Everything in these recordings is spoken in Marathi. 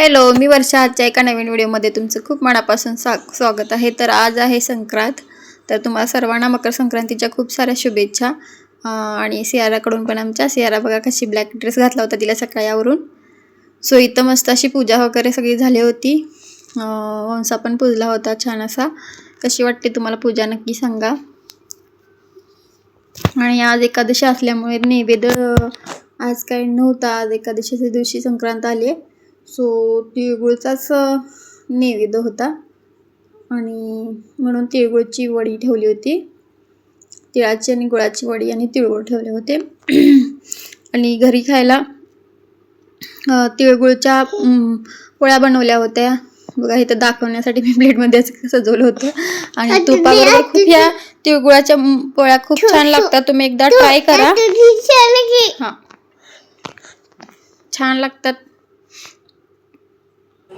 हॅलो मी वर्षा आजच्या एका नवीन व्हिडिओमध्ये तुमचं खूप मनापासून सा स्वागत आहे. तर आज आहे संक्रांत. तर तुम्हाला सर्वांना मकर संक्रांतीच्या खूप साऱ्या शुभेच्छा. आणि सियाराकडून पण आमच्या. सियारा बघा कशी ब्लॅक ड्रेस घातला होता तिला सकाळी सो इथं मस्त अशी पूजा वगैरे सगळी झाली होती. वंसा पण पूजला होता छान असा. कशी वाटते तुम्हाला पूजा? नक्की सांगा. आणि आज एकादशी असल्यामुळे नैवेद्य आज काही नव्हता. आज एकादशीच्या दिवशी संक्रांत आली आहे सो तिळगुळचाच नैवेद्य होता. आणि म्हणून तिळगुळची वडी ठेवली होती. तिळाची आणि गुळाची वडी आणि तिळगुळ ठेवले होते. आणि घरी खायला तिळगुळच्या पोळ्या बनवल्या होत्या. बघा इथं दाखवण्यासाठी मी प्लेटमध्ये असं सजवलं होतं. आणि तुपाबरोबर खूप ह्या तिळगुळाच्या पोळ्या खूप छान लागतात. तुम्ही एकदा ट्राय करा. हां. छान लागतात.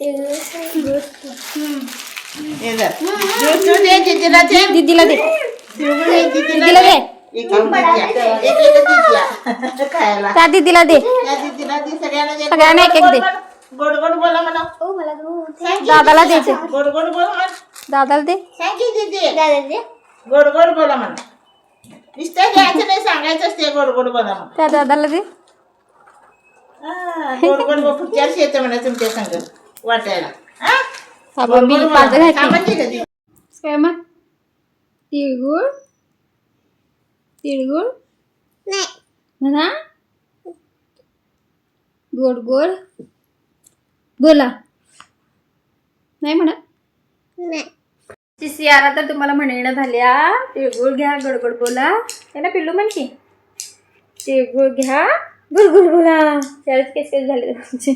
काढा काढा दीदीला दे. दीदीला दे. त्या दीदीला दे. सगळ्यांना एक एक दे. गोड गोड बोला म्हणा दादाला द्यायचे गोड गोड बोला म्हणा दादाला दे. गोड गोड बोला म्हणा नुसतं घ्यायचं नाही सांगायचं असते गोड गोड बोला म्हणा त्या दादाला दे. हा, गोड गोड बोल पुढच्या वर्षी येतं म्हणा तुमच्या संग. वाटायला हा? माझं. घातली ती? काय मग? तिळगुळ. तिळगुळ. म्हणा. गोड गोड. बोला. नाही म्हणा. सियारा तर तुम्हाला म्हणणं झाल्या तिळगुळ घ्या गोड गोड बोला. त्याला पिल्लू म्हण की. तिळगुळ घ्या गोड बोला. त्यावेळेस केस केस झाले तुमचे.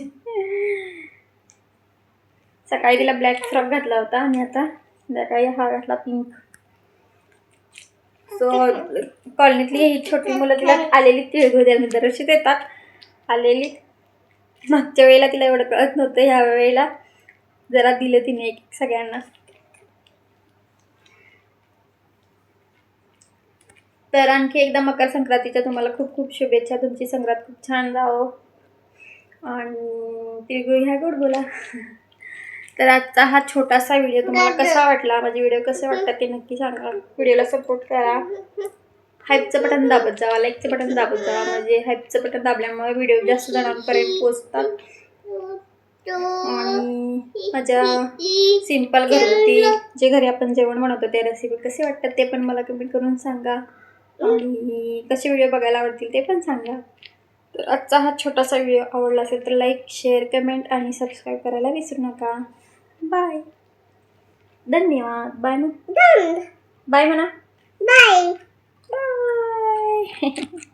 सकाळी तिला ब्लॅक फ्रॉक घातला होता आणि आता सकाळी हा घातला पिंक सो कॉलनीतली ही छोटी मुलं तिला आलेली तिळगुळ द्यायला दरवर्षी देतात. आलेली. मागच्या वेळेला तिला एवढं कळत नव्हतं ह्या वेळेला जरा दिलं तिने एक एक सगळ्यांना. तर आणखी एकदा मकर संक्रांतीच्या तुम्हाला खूप खूप शुभेच्छा. तुमची संक्रांत खूप छान जावं. आणि तिळगुळ ह्या गोड बोला. तर आजचा हा छोटासा व्हिडिओ तुम्हाला कसा वाटला? माझे व्हिडिओ कसे वाटतात ते नक्की सांगा. व्हिडिओला सपोर्ट करा. हाईपचं बटन दाबत जावा लाईकचं बटन दाबत जावा. म्हणजे हाईपचं बटन दाबल्यामुळे व्हिडिओ जास्त जणांपर्यंत पोचतात आणि माझ्या सिंपल घरगुती जे घरी आपण जेवण बनवतो ते रेसिपी कसे वाटतात ते पण मला कमेंट करून सांगा. आणि कसे व्हिडिओ बघायला आवडतील ते पण सांगा. तर आजचा हा छोटासा व्हिडिओ आवडला असेल तर लाईक शेअर कमेंट आणि सबस्क्राईब करायला विसरू नका. बाय. धन्यवाद. बाय म्हण बाय म्हणा. बाय. बाय.